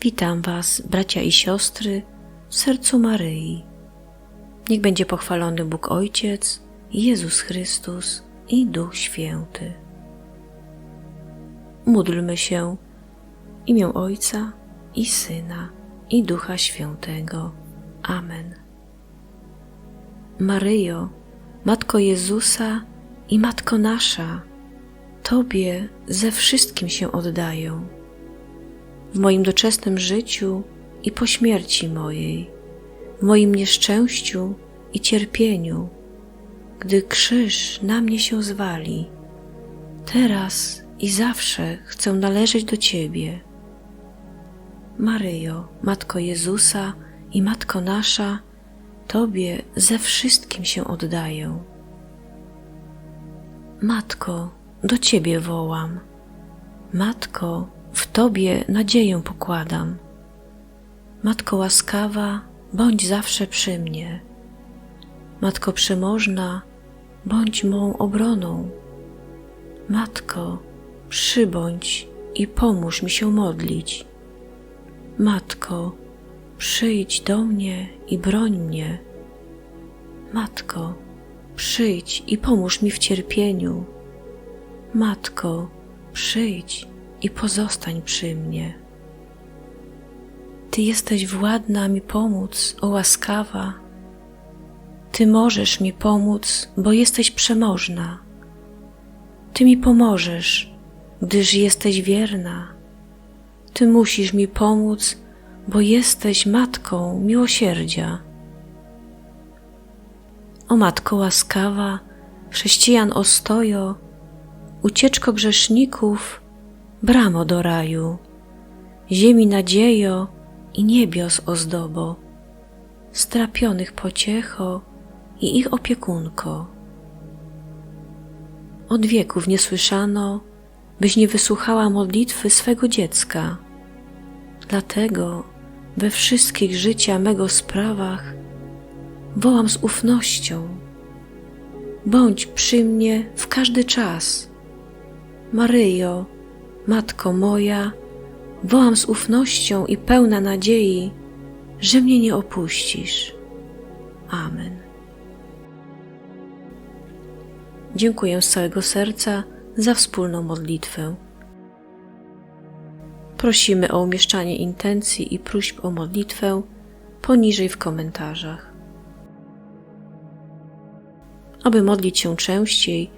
Witam Was, bracia i siostry, w sercu Maryi. Niech będzie pochwalony Bóg Ojciec, Jezus Chrystus i Duch Święty. Módlmy się w imię Ojca i Syna i Ducha Świętego. Amen. Maryjo, Matko Jezusa i Matko nasza, Tobie ze wszystkim się oddaję. W moim doczesnym życiu i po śmierci mojej, w moim nieszczęściu i cierpieniu, gdy krzyż na mnie się zwali, teraz i zawsze chcę należeć do Ciebie. Maryjo, Matko Jezusa i Matko nasza, Tobie ze wszystkim się oddaję. Matko, do Ciebie wołam. Matko, w Tobie nadzieję pokładam. Matko łaskawa, bądź zawsze przy mnie. Matko przemożna, bądź mą obroną. Matko, przybądź i pomóż mi się modlić. Matko, przyjdź do mnie i broń mnie. Matko, przyjdź i pomóż mi w cierpieniu. Matko, przyjdź i pozostań przy mnie. Ty jesteś władna mi pomóc, o łaskawa. Ty możesz mi pomóc, bo jesteś przemożna. Ty mi pomożesz, gdyż jesteś wierna. Ty musisz mi pomóc, bo jesteś matką miłosierdzia. O matko łaskawa, chrześcijan ostojo, ucieczko grzeszników, bramo do raju, ziemi nadziejo i niebios ozdobo, strapionych pociecho i ich opiekunko. Od wieków nie słyszano, byś nie wysłuchała modlitwy swego dziecka. Dlatego we wszystkich życia mego sprawach wołam z ufnością. Bądź przy mnie w każdy czas. Maryjo, Matko moja, wołam z ufnością i pełna nadziei, że mnie nie opuścisz. Amen. Dziękuję z całego serca za wspólną modlitwę. Prosimy o umieszczanie intencji i próśb o modlitwę poniżej w komentarzach. Aby modlić się częściej